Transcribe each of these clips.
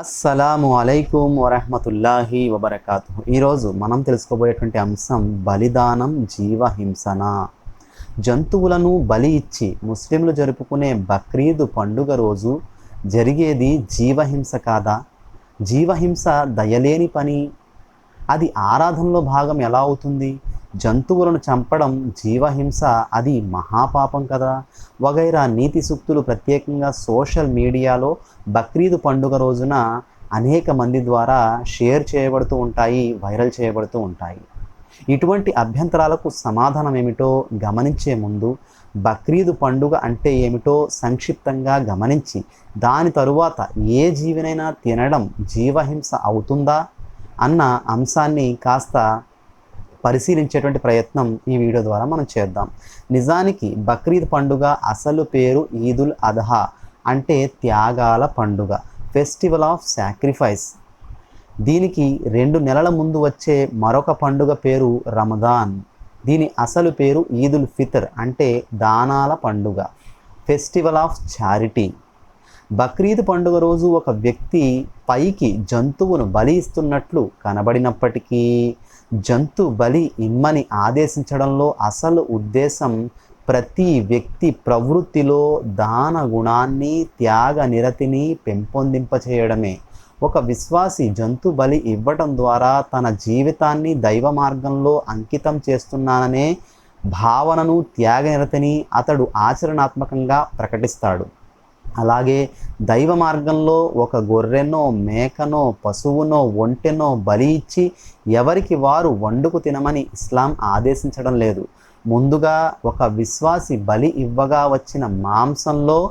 అస్సలాము అలైకుం వరహమతుల్లాహి వబర్కాతు ఈరోజు మనం తెలుసుకోబోయేటువంటి అంశం బలిదానం జీవహింసన. జంతువులను బలి ఇచ్చి ముస్లింలు జరుపుకునే బక్రీదు పండుగ రోజు జరిగేది జీవహింస కాదా? జీవహింస దయలేని పని. అది ఆరాధనలో భాగం ఎలా అవుతుంది? జంతువులను చంపడం జీవహింస అది మహాపాపం కదా వగైరా నీతి సూక్తులు ప్రత్యేకంగా సోషల్ మీడియాలో బక్రీద్ పండుగ రోజున అనేక మంది ద్వారా షేర్ చేయబడుతూ ఉంటాయి వైరల్ చేయబడుతూ ఉంటాయి. ఇటువంటి అభ్యంతరాలకు సమాధానం ఏమిటో గమనించే ముందు బక్రీదు పండుగ అంటే ఏమిటో సంక్షిప్తంగా గమనించి దాని తరువాత ఏ జీవినైనా తినడం జీవహింస అవుతుందా? అన్న అంశాన్ని కాస్త పరిశీలించేటువంటి ప్రయత్నం ఈ వీడియో ద్వారా మనం చేద్దాం. నిజానికి బక్రీద్ పండుగ అసలు పేరు ఈదుల్ అదహా అంటే త్యాగాల పండుగ ఫెస్టివల్ ఆఫ్ సాక్రిఫైస్. దీనికి రెండు నెలల ముందు వచ్చే మరొక పండుగ పేరు రమదాన్. దీని అసలు పేరు ఈదుల్ ఫితర్ అంటే దానాల పండుగ ఫెస్టివల్ ఆఫ్ చారిటీ. బక్రీద్ పండుగ రోజు ఒక వ్యక్తి పైకి జంతువును బలి ఇస్తున్నట్లు కనబడినప్పటికీ జంతు బలి ఇమ్మని ఆదేశించడంలో అసలు ఉద్దేశం ప్రతి వ్యక్తి ప్రవృత్తిలో దాన గుణాన్ని త్యాగ నిరతిని పెంపొందింపచేయడమే. ఒక విశ్వాసి జంతు బలి ఇవ్వటం ద్వారా తన జీవితాన్ని దైవ మార్గంలో అంకితం చేస్తున్నాననే భావనను త్యాగనిరతిని అతడు ఆచరణాత్మకంగా ప్రకటిస్తాడు. అలాగే దైవ మార్గంలో ఒక గొర్రెనో మేకనో పశువునో ఒంటెనో బలి ఇచ్చి ఎవరికి వారు వండుకు తినమని ఇస్లాం ఆదేశించడం లేదు. ముందుగా ఒక విశ్వాసి బలి ఇవ్వగా వచ్చిన మాంసంలో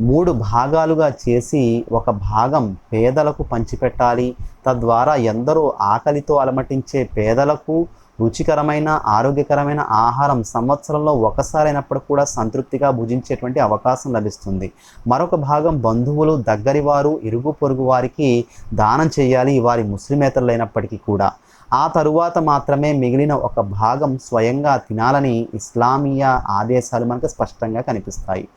మూడు భాగాలుగా చేసి ఒక భాగం పేదలకు పంచిపెట్టాలి. తద్వారా ఎందరో ఆకలితో అలమటించే పేదలకు రుచికరమైన ఆరోగ్యకరమైన ఆహారం సంవత్సరంలో ఒకసారైనప్పుడు కూడా సంతృప్తిగా భుజించేటువంటి అవకాశం లభిస్తుంది. మరొక భాగం బంధువులు దగ్గరి వారు ఇరుగు పొరుగు వారికి దానం చేయాలి వారి ముస్లిమేతరులైనప్పటికీ కూడా. ఆ తరువాత మాత్రమే మిగిలిన ఒక భాగం స్వయంగా తినాలని ఇస్లామీయ ఆదేశాలు మనకు స్పష్టంగా కనిపిస్తాయి.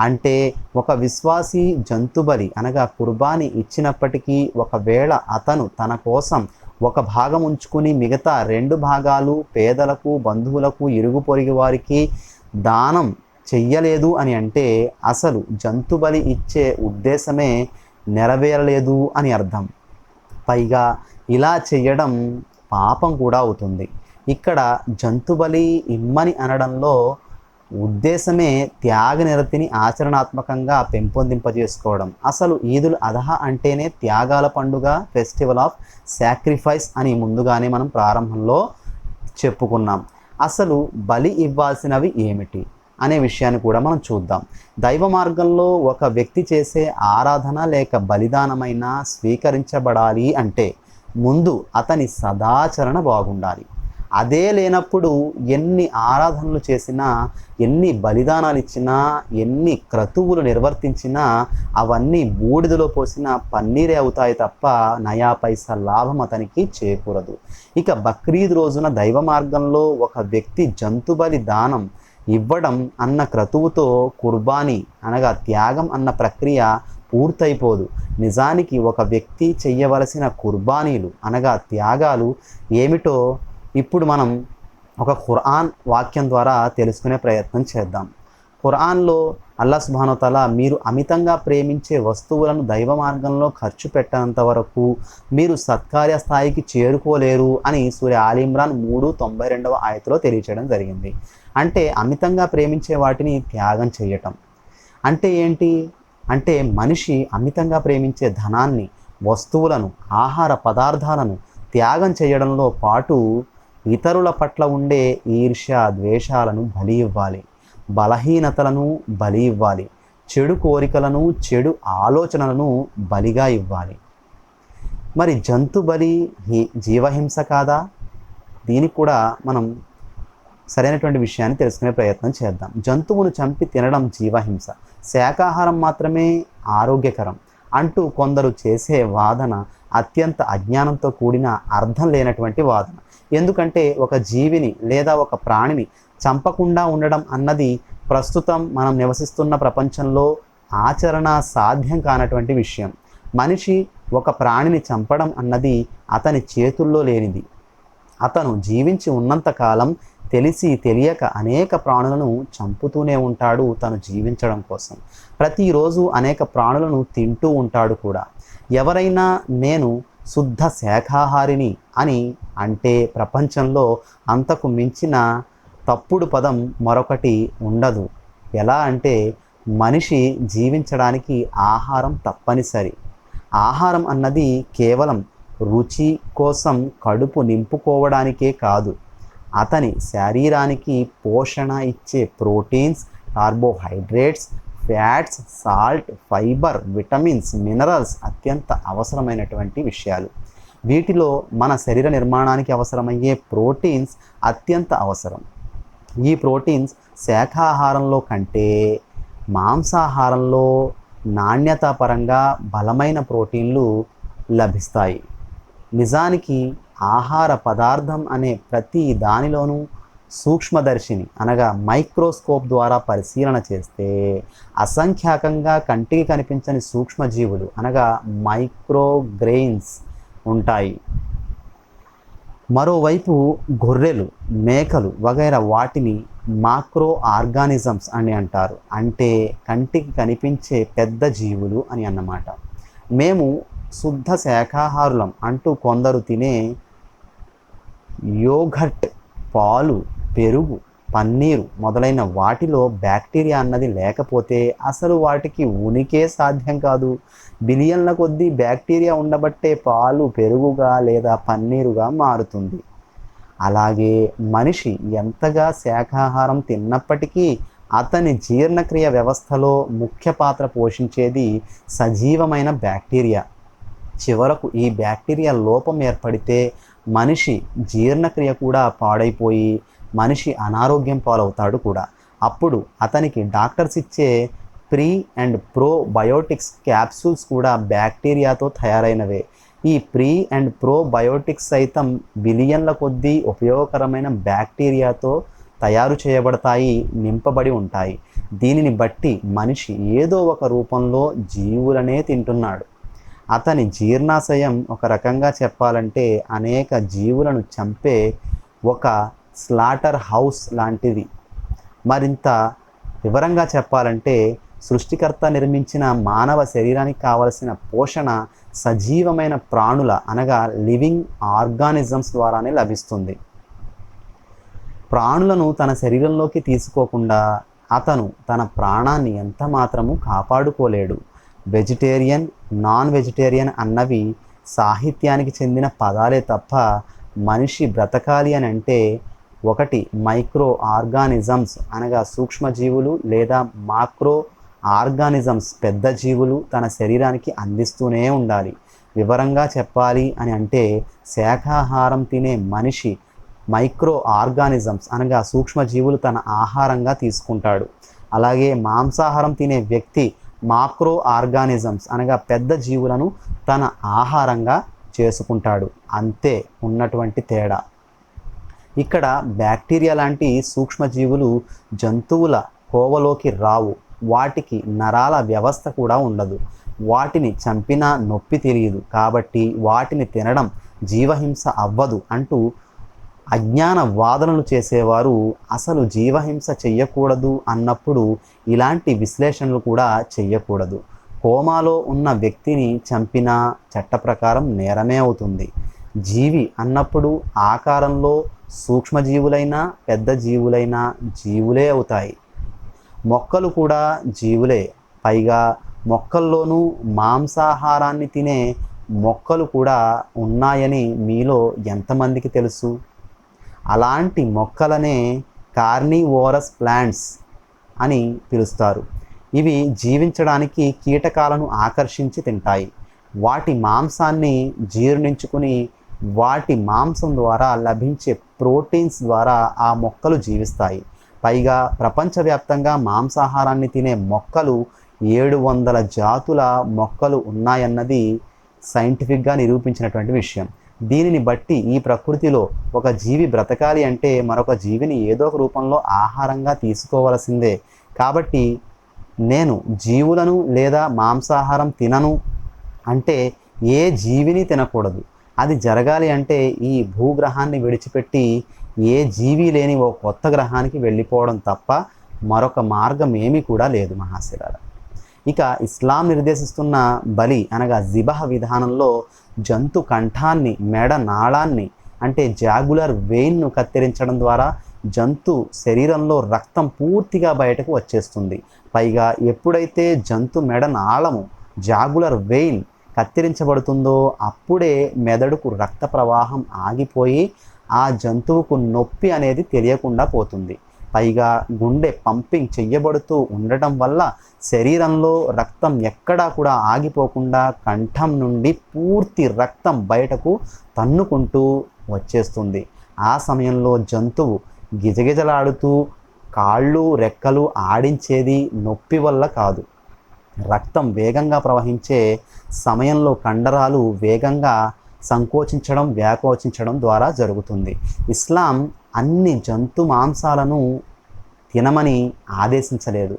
అంటే ఒక విశ్వాసి జంతుబలి అనగా కుర్బాని ఇచ్చినప్పటికీ ఒకవేళ అతను తన కోసం ఒక భాగం ఉంచుకుని మిగతా రెండు భాగాలు పేదలకు బంధువులకు ఇరుగు పొరుగు వారికి దానం చెయ్యలేదు అని అంటే అసలు జంతుబలి ఇచ్చే ఉద్దేశమే నెరవేరలేదు అని అర్థం. పైగా ఇలా చేయడం పాపం కూడా అవుతుంది. ఇక్కడ జంతుబలి ఇమ్మని అనడంలో ఉద్దేశమే త్యాగ నిరతిని ఆచరణాత్మకంగా పెంపొందింపజేసుకోవడం. అసలు ఈదుల్ అదహా అంటేనే త్యాగాల పండుగ ఫెస్టివల్ ఆఫ్ సాక్రిఫైస్ అని ముందుగానే మనం ప్రారంభంలో చెప్పుకున్నాం. అసలు బలి ఇవ్వాల్సినవి ఏమిటి అనే విషయాన్ని కూడా మనం చూద్దాం. దైవ మార్గంలో ఒక వ్యక్తి చేసే ఆరాధన లేక బలిదానమైనా స్వీకరించబడాలి అంటే ముందు అతని సదాచరణ బాగుండాలి. అదే లేనప్పుడు ఎన్ని ఆరాధనలు చేసినా ఎన్ని బలిదానాలు ఇచ్చినా ఎన్ని క్రతువులు నిర్వర్తించినా అవన్నీ బూడిదలో పోసిన పన్నీరే అవుతాయి తప్ప నయా పైసా లాభం అతనికి చేకూరదు. ఇక బక్రీద్ రోజున దైవ మార్గంలో ఒక వ్యక్తి జంతుబలి దానం ఇవ్వడం అన్న క్రతువుతో కుర్బానీ అనగా త్యాగం అన్న ప్రక్రియ పూర్తయిపోదు. నిజానికి ఒక వ్యక్తి చెయ్యవలసిన కుర్బానీలు అనగా త్యాగాలు ఏమిటో ఇప్పుడు మనం ఒక ఖురాన్ వాక్యం ద్వారా తెలుసుకునే ప్రయత్నం చేద్దాం. ఖురాన్లో అల్లా సుబానోతల మీరు అమితంగా ప్రేమించే వస్తువులను దైవ మార్గంలో ఖర్చు పెట్టనంత వరకు మీరు సత్కార్య స్థాయికి చేరుకోలేరు అని సూర్య ఆలిమ్రాన్ మూడు తొంభై రెండవ ఆయతలో తెలియచేయడం జరిగింది. అంటే అమితంగా ప్రేమించే వాటిని త్యాగం చేయటం. అంటే ఏంటి? అంటే మనిషి అమితంగా ప్రేమించే ధనాన్ని వస్తువులను ఆహార పదార్థాలను త్యాగం చేయడంలో పాటు ఇతరుల పట్ల ఉండే ఈర్ష్య ద్వేషాలను బలి ఇవ్వాలి. బలహీనతలను బలి ఇవ్వాలి. చెడు కోరికలను చెడు ఆలోచనలను బలిగా ఇవ్వాలి. మరి జంతు బలి హి- జీవహింస కాదా? దీనికి కూడా మనం సరైనటువంటి విషయాన్ని తెలుసుకునే ప్రయత్నం చేద్దాం. జంతువును చంపి తినడం జీవహింస. శాకాహారం మాత్రమే ఆరోగ్యకరం. అంటూ కొందరు చేసే వాదన అత్యంత అజ్ఞానంతో కూడిన అర్థం లేనటువంటి వాదన. ఎందుకంటే ఒక జీవిని లేదా ఒక ప్రాణిని చంపకుండా ఉండడం అన్నది ప్రస్తుతం మనం నివసిస్తున్న ప్రపంచంలో ఆచరణ సాధ్యం కానటువంటి విషయం. మనిషి ఒక ప్రాణిని చంపడం అన్నది అతని చేతుల్లో లేనిది. అతను జీవించి ఉన్నంతకాలం తెలిసి తెలియక అనేక ప్రాణులను చంపుతూనే ఉంటాడు తను జీవించడం కోసం. ప్రతిరోజు అనేక ప్రాణులను తింటూ ఉంటాడు కూడా. ఎవరైనా నేను శుద్ధ శాఖాహారిని అని అంటే ప్రపంచంలో అంతకు మించిన తప్పుడు పదం మరొకటి ఉండదు. ఎలా అంటే మనిషి జీవించడానికి ఆహారం తప్పనిసరి. ఆహారం అన్నది కేవలం రుచి కోసం కడుపు నింపుకోవడానికే కాదు. అతని శరీరానికి పోషణ ఇచ్చే proteins carbohydrates fats salt fibre vitamins minerals అత్యంత అవసరమైనటువంటి విషయాలు. వీటిలో మన శరీర నిర్మాణానికి అవసరమయ్యే ప్రోటీన్స్ అత్యంత అవసరం. ఈ ప్రోటీన్స్ శాఖాహారంలో కంటే మాంసాహారంలో నాణ్యత పరంగా బలమైన ప్రోటీన్లు లభిస్తాయి. నిజానికి ఆహార పదార్థం అనే ప్రతి దానిలోనూ సూక్ష్మదర్శిని అనగా మైక్రోస్కోప్ ద్వారా పరిశీలన చేస్తే అసంఖ్యాకంగా కంటికి కనిపించని సూక్ష్మజీవులు అనగా మైక్రోగ్రెయిన్స్ ఉంటాయి. మరోవైపు గొర్రెలు మేకలు వగైరా వాటిని మాక్రో ఆర్గానిజమ్స్ అని అంటారు. అంటే కంటికి కనిపించే పెద్ద జీవులు అని అన్నమాట. మేము శుద్ధ శాఖాహారులం అంటూ కొందరు తినే యోగర్ట్ పాలు పెరుగు పన్నీరు మొదలైన వాటిలో బ్యాక్టీరియా అన్నది లేకపోతే అసలు వాటికి ఉనికే సాధ్యం కాదు. బిలియన్ల కొద్దీ బ్యాక్టీరియా ఉండబట్టే పాలు పెరుగుగా లేదా పన్నీరుగా మారుతుంది. అలాగే మనిషి ఎంతగా శాఖాహారం తిన్నప్పటికీ అతని జీర్ణక్రియ వ్యవస్థలో ముఖ్య పాత్ర పోషించేది సజీవమైన బ్యాక్టీరియా. చివరకు ఈ బ్యాక్టీరియా లోపం ఏర్పడితే మనిషి జీర్ణక్రియ కూడా పాడైపోయి మనిషి అనారోగ్యం పాలవుతాడు కూడా. అప్పుడు అతనికి డాక్టర్స్ ఇచ్చే pre and probiotics capsules కూడా బ్యాక్టీరియాతో తయారైనవే. ఈ ప్రీ అండ్ ప్రో బయోటిక్స్ సైతం బిలియన్ల కొద్దీ ఉపయోగకరమైన బ్యాక్టీరియాతో తయారు చేయబడతాయి నింపబడి ఉంటాయి. దీనిని బట్టి మనిషి ఏదో ఒక రూపంలో జీవులనే తింటున్నాడు. అతని జీర్ణాశయం ఒక రకంగా చెప్పాలంటే అనేక జీవులను చంపే ఒక స్లాటర్ హౌస్ లాంటిది. మరింత వివరంగా చెప్పాలంటే సృష్టికర్త నిర్మించిన మానవ శరీరానికి కావలసిన పోషణ సజీవమైన ప్రాణుల అనగా లివింగ్ ఆర్గానిజమ్స్ ద్వారానే లభిస్తుంది. ప్రాణులను తన శరీరంలోకి తీసుకోకుండా అతను తన ప్రాణాన్ని ఎంత మాత్రము కాపాడుకోలేడు. వెజిటేరియన్ నాన్ వెజిటేరియన్ అన్నవి సాహిత్యానికి చెందిన పదాలే తప్ప మనిషి బ్రతకాలి అని అంటే ఒకటి మైక్రో ఆర్గానిజమ్స్ అనగా సూక్ష్మజీవులు లేదా మాక్రో ఆర్గానిజమ్స్ పెద్ద జీవులు తన శరీరానికి అందిస్తూనే ఉండాలి. వివరంగా చెప్పాలి అని అంటే శాఖాహారం తినే మనిషి మైక్రో ఆర్గానిజమ్స్ అనగా సూక్ష్మజీవులు తన ఆహారంగా తీసుకుంటాడు. అలాగే మాంసాహారం తినే వ్యక్తి మాక్రో ఆర్గానిజమ్స్ అనగా పెద్ద జీవులను తన ఆహారంగా చేసుకుంటాడు. అంతే ఉన్నటువంటి తేడా. ఇక్కడ బ్యాక్టీరియా లాంటి సూక్ష్మజీవులు జంతువుల కోవలోకి రావు. వాటికి నరాల వ్యవస్థ కూడా ఉండదు. వాటిని చంపినా నొప్పి తెలియదు. కాబట్టి వాటిని తినడం జీవహింస అవ్వదు అంటూ అజ్ఞాన వాదనలు చేసేవారు అసలు జీవహింస చెయ్యకూడదు అన్నప్పుడు ఇలాంటి విశ్లేషణలు కూడా చెయ్యకూడదు. కోమాలో ఉన్న వ్యక్తిని చంపినా చట్ట ప్రకారం నేరమే అవుతుంది. జీవి అన్నప్పుడు ఆకారంలో సూక్ష్మజీవులైనా పెద్ద జీవులైనా జీవులే అవుతాయి. మొక్కలు కూడా జీవులే. పైగా మొక్కల్లోనూ మాంసాహారాన్ని తినే మొక్కలు కూడా ఉన్నాయని మీలో ఎంతమందికి తెలుసు? అలాంటి మొక్కలనే కార్నివోరస్ ప్లాంట్స్ అని పిలుస్తారు. ఇవి జీవించడానికి కీటకాలను ఆకర్షించి తింటాయి. వాటి మాంసాన్ని జీర్ణించుకుని వాటి మాంసం ద్వారా లభించే ప్రోటీన్స్ ద్వారా ఆ మొక్కలు జీవిస్తాయి. పైగా ప్రపంచవ్యాప్తంగా మాంసాహారాన్ని తినే మొక్కలు ఏడు వందల జాతుల మొక్కలు ఉన్నాయన్నది సైంటిఫిక్గా నిరూపించినటువంటి విషయం. దీనిని బట్టి ఈ ప్రకృతిలో ఒక జీవి బ్రతకాలి అంటే మరొక జీవిని ఏదో ఒక రూపంలో ఆహారంగా తీసుకోవలసిందే. కాబట్టి నేను జీవులను లేదా మాంసాహారం తినను అంటే ఏ జీవిని తినకూడదు. అది జరగాలి అంటే ఈ భూగ్రహాన్ని విడిచిపెట్టి ఏ జీవి లేని ఓ కొత్త గ్రహానికి వెళ్ళిపోవడం తప్ప మరొక మార్గం ఏమీ కూడా లేదు మహాశిరాల ఇక ఇస్లాం నిర్దేశిస్తున్న బలి అనగా జిబహ విధానంలో జంతు కంఠాన్ని మెడ నాళాన్ని అంటే జాగులర్ వెయిన్ను కత్తిరించడం ద్వారా జంతు శరీరంలో రక్తం పూర్తిగా బయటకు వచ్చేస్తుంది. పైగా ఎప్పుడైతే జంతు మెడ నాళము జాగులర్ వెయిన్ కత్తిరించబడుతుందో అప్పుడే మెదడుకు రక్త ప్రవాహం ఆగిపోయి ఆ జంతువుకు నొప్పి అనేది తెలియకుండా పోతుంది. పైగా గుండె పంపింగ్ చెయ్యబడుతూ ఉండటం వల్ల శరీరంలో రక్తం ఎక్కడా కూడా ఆగిపోకుండా కంఠం నుండి పూర్తి రక్తం బయటకు తన్నుకుంటూ వచ్చేస్తుంది. ఆ సమయంలో జంతువు గిజగిజలాడుతూ కాళ్ళు రెక్కలు ఆడించేది నొప్పి వల్ల కాదు. రక్తం వేగంగా ప్రవహించే సమయంలో కండరాలు వేగంగా సంకోచించడం వ్యాకోచించడం ద్వారా జరుగుతుంది. ఇస్లాం అన్ని జంతు మాంసాలను తినమని ఆదేశించలేదు.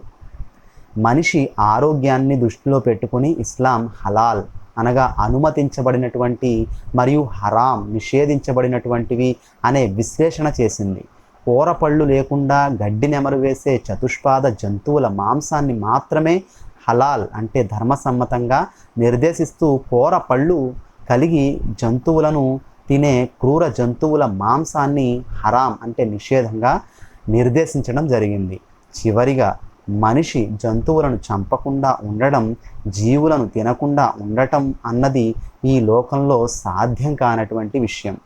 మనిషి ఆరోగ్యాన్ని దృష్టిలో పెట్టుకుని ఇస్లాం హలాల్ అనగా అనుమతించబడినటువంటి మరియు హరాం నిషేధించబడినటువంటివి అనే విశ్లేషణ చేసింది. కూరపళ్ళు లేకుండా గడ్డి నెమరు వేసే చతుష్పాద జంతువుల మాంసాన్ని మాత్రమే హలాల్ అంటే ధర్మసమ్మతంగా నిర్దేశిస్తూ కూర పళ్ళు కలిగి జంతువులను తినే క్రూర జంతువుల మాంసాన్ని హరాం అంటే నిషేధంగా నిర్దేశించడం జరిగింది. చివరిగా మనిషి జంతువులను చంపకుండా ఉండడం జీవులను తినకుండా ఉండటం అన్నది ఈ లోకంలో సాధ్యం కానటువంటి విషయం.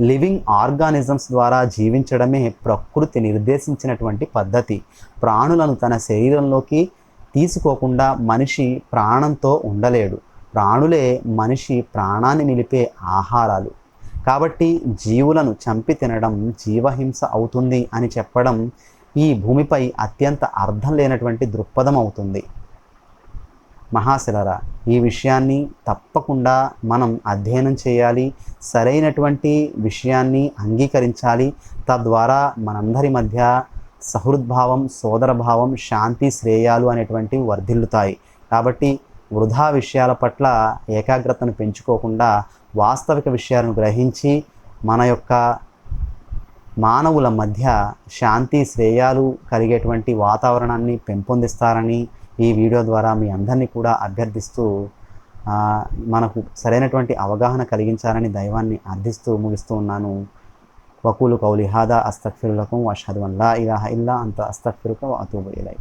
లివింగ్ ఆర్గానిజమ్స్ ద్వారా జీవించడమే ప్రకృతి నిర్దేశించినటువంటి పద్ధతి. ప్రాణులను తన శరీరంలోకి తీసుకోకుండా మనిషి ప్రాణంతో ఉండలేడు. ప్రాణులే మనిషి ప్రాణాన్ని నిలిపే ఆహారాలు. కాబట్టి జీవులను చంపి తినడం జీవహింస అవుతుంది అని చెప్పడం ఈ భూమిపై అత్యంత అర్థం లేనటువంటి దృక్పథం అవుతుంది. మహాశిలరా ఈ విషయాన్ని తప్పకుండా మనం అధ్యయనం చేయాలి సరైనటువంటి విషయాన్ని అంగీకరించాలి. తద్వారా మనందరి మధ్య సహృద్భావం సోదరభావం శాంతి శ్రేయాలు అనేటువంటివి వర్ధిల్లుతాయి. కాబట్టి వృధా విషయాల పట్ల ఏకాగ్రతను పెంచుకోకుండా వాస్తవిక విషయాలను గ్రహించి మన యొక్క మానవుల మధ్య శాంతి శ్రేయాలు కలిగేటువంటి వాతావరణాన్ని పెంపొందిస్తారని ఈ వీడియో ద్వారా మీ అందరినీ కూడా అభ్యర్థిస్తూ మనకు సరైనటువంటి అవగాహన కలిగించాలని దైవాన్ని అర్థిస్తూ ముగిస్తూ ఉన్నాను. وقولوا قولي هذا أستغفر لكم وأشهد أن لا إله إلا أنت أستغفرك وأتوب إليك.